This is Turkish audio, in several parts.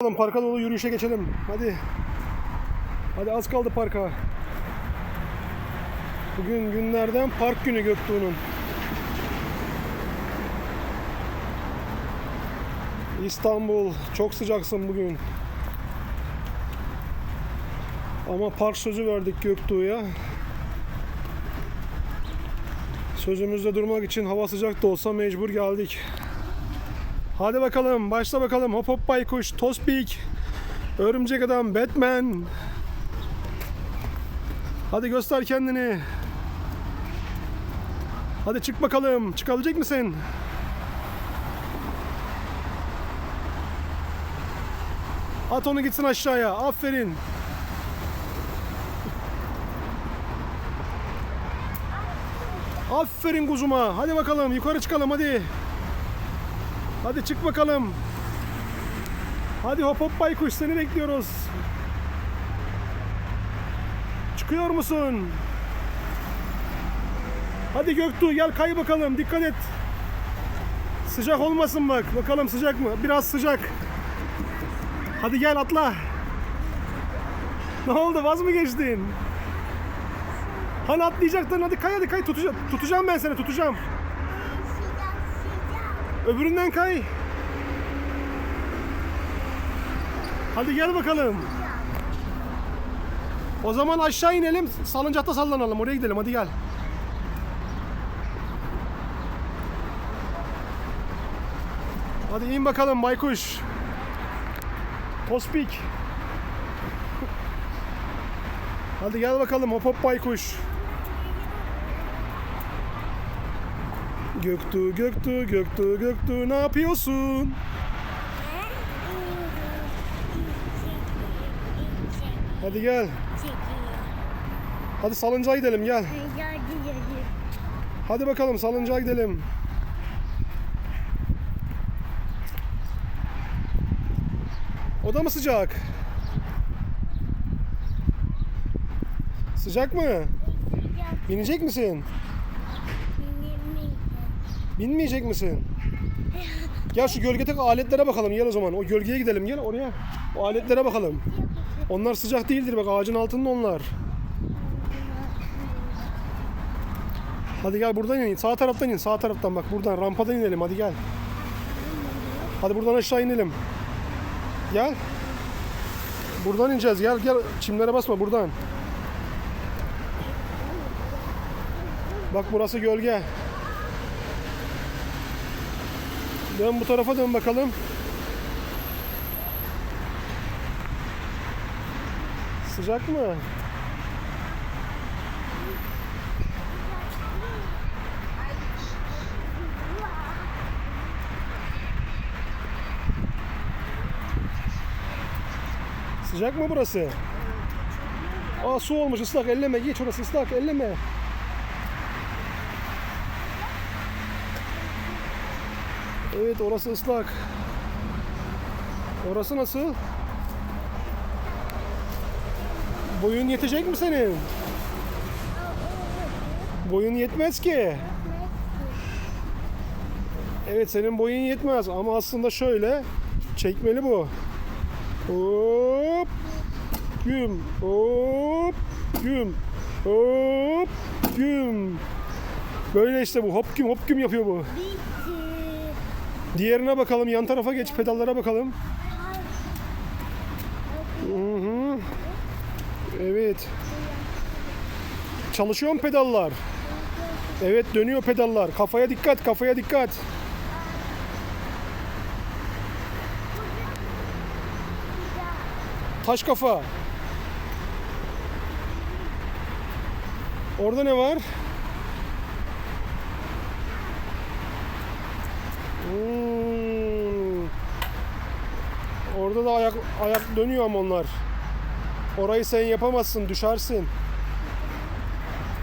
Bakalım parka doğru yürüyüşe geçelim. Hadi. Hadi az kaldı parka. Bugün günlerden park günü Göktuğ'un. İstanbul çok sıcaksın bugün. Ama park sözü verdik Göktuğ'a. Sözümüzde durmak için hava sıcak da olsa mecbur geldik. Hadi bakalım başla bakalım hop hop baykuş, tospik, örümcek adam, Batman. Hadi göster kendini. Hadi çık bakalım. Çıkabilecek misin? At onu gitsin aşağıya. Aferin. Aferin kuzuma. Hadi bakalım yukarı çıkalım hadi. Hadi çık bakalım. Hadi hop hop baykuş seni bekliyoruz. Çıkıyor musun? Hadi Göktuğ gel kay bakalım dikkat et. Sıcak olmasın bak. Bakalım sıcak mı? Biraz sıcak. Hadi gel atla. Ne oldu vaz mı geçtin? Hani atlayacaktın hadi kay hadi kay tutacağım. Tutacağım ben seni tutacağım. Öbüründen kay. Hadi gel bakalım. O zaman aşağı inelim, salıncakta sallanalım. Oraya gidelim. Hadi gel. Hadi in bakalım baykuş. Tospik. Hadi gel bakalım hop hop baykuş. Göktuğ, Göktuğ, Göktuğ, Göktuğ ne yapıyorsun? Hadi gel. Hadi salıncağa gidelim gel. Hadi bakalım salıncağa gidelim. O da mı sıcak? Sıcak mı? Binecek misin? Binmeyecek misin? Gel şu gölgedeki aletlere bakalım gel o zaman. O gölgeye gidelim gel oraya. O aletlere bakalım. Onlar sıcak değildir bak ağacın altında onlar. Hadi gel buradan in. Sağ taraftan in. Sağ taraftan bak buradan rampadan inelim hadi gel. Hadi buradan aşağı inelim. Gel. Buradan ineceğiz. Gel gel. Çimlere basma buradan. Bak burası gölge. Dön bu tarafa dön bakalım. Sıcak mı? Sıcak mı burası? Aa su olmuş ıslak elleme geç orası ıslak elleme. Evet orası ıslak. Orası nasıl? Boyun yetecek mi senin? Boyun yetmez ki. Evet senin boyun yetmez ama aslında şöyle çekmeli bu. Hop. Güm. Hop. Güm. Hop. Güm. Böyle işte bu hop güm hop güm yapıyor bu. Diğerine bakalım yan tarafa geç pedallara bakalım. Hı. Evet. Çalışıyor mu pedallar? Evet dönüyor pedallar. Kafaya dikkat, kafaya dikkat. Taş kafa. Orada ne var? Hmm. Orada da ayak ayak dönüyor ama onlar. Orayı sen yapamazsın, düşersin.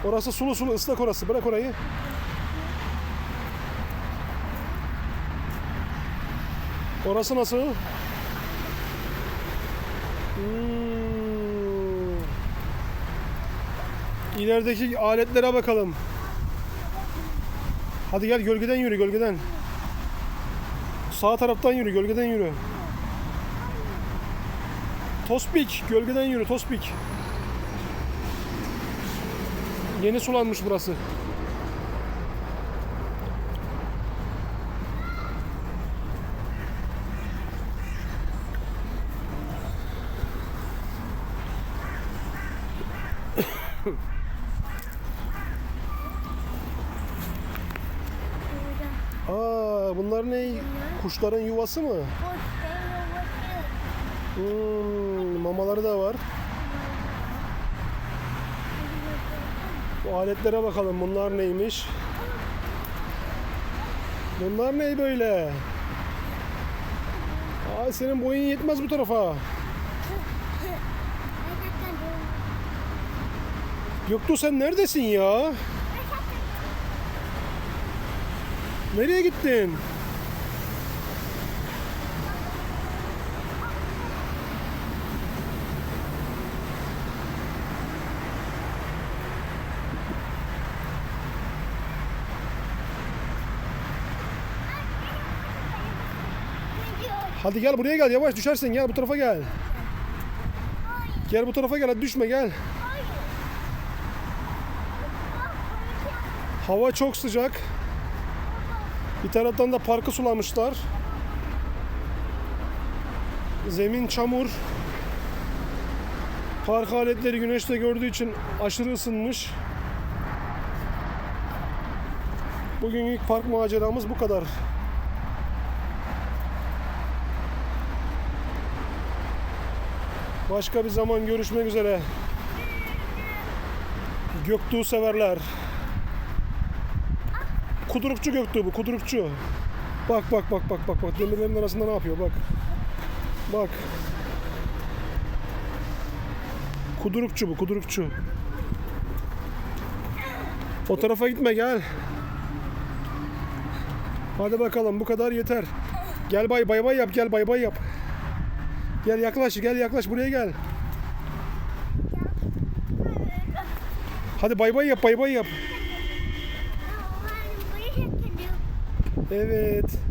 Orası sulu sulu ıslak orası. Bırak orayı. Orası nasıl? Hmm. İlerideki aletlere bakalım. Hadi gel gölgeden yürü gölgeden. Sağ taraftan yürü gölgeden yürü. Tospik. Gölgeden yürü Tospik. Yeni sulanmış burası. Aa bunlar ne? Kuşların yuvası mı? Hmm, mamaları da var. Bu aletlere bakalım. Bunlar neymiş? Bunlar ne böyle? Ay senin boyun yetmez bu tarafa. Göktuğ sen neredesin ya? Nereye gittin? Hadi gel buraya gel yavaş düşersin gel bu tarafa gel. Gel bu tarafa gel hadi düşme gel. Hava çok sıcak. Bir taraftan da parkı sulamışlar. Zemin çamur. Park aletleri güneşte gördüğü için aşırı ısınmış. Bugün park maceramız bu kadar. Başka bir zaman görüşmek üzere. Göktuğ severler. Kudurukçu Göktuğ bu, kudurukçu. Bak bak bak bak bak bak demirlerin arasında ne yapıyor bak. Bak. Kudurukçu bu, kudurukçu. O tarafa gitme gel. Hadi bakalım bu kadar yeter. Gel bay bay bay yap gel bay bay yap. Gel yaklaş gel yaklaş buraya gel. Hadi bay bay yap bay bay yap. Evet.